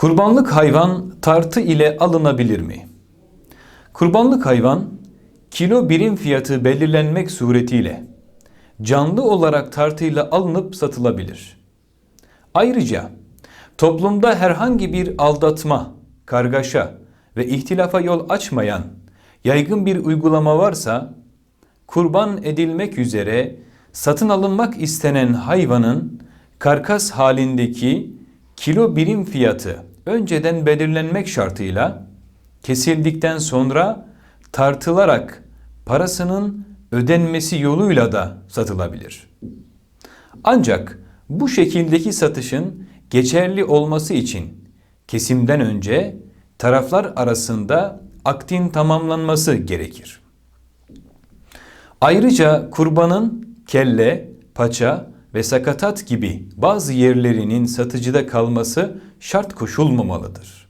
Kurbanlık hayvan tartı ile alınabilir mi? Kurbanlık hayvan kilo birim fiyatı belirlenmek suretiyle canlı olarak tartıyla alınıp satılabilir. Ayrıca toplumda herhangi bir aldatma, kargaşa ve ihtilafa yol açmayan yaygın bir uygulama varsa kurban edilmek üzere satın alınmak istenen hayvanın karkas halindeki kilo birim fiyatı önceden belirlenmek şartıyla kesildikten sonra tartılarak parasının ödenmesi yoluyla da satılabilir. Ancak bu şekildeki satışın geçerli olması için kesimden önce taraflar arasında aktin tamamlanması gerekir. Ayrıca kurbanın kelle, paça ve sakatat gibi bazı yerlerinin satıcıda kalması şart koşulmamalıdır.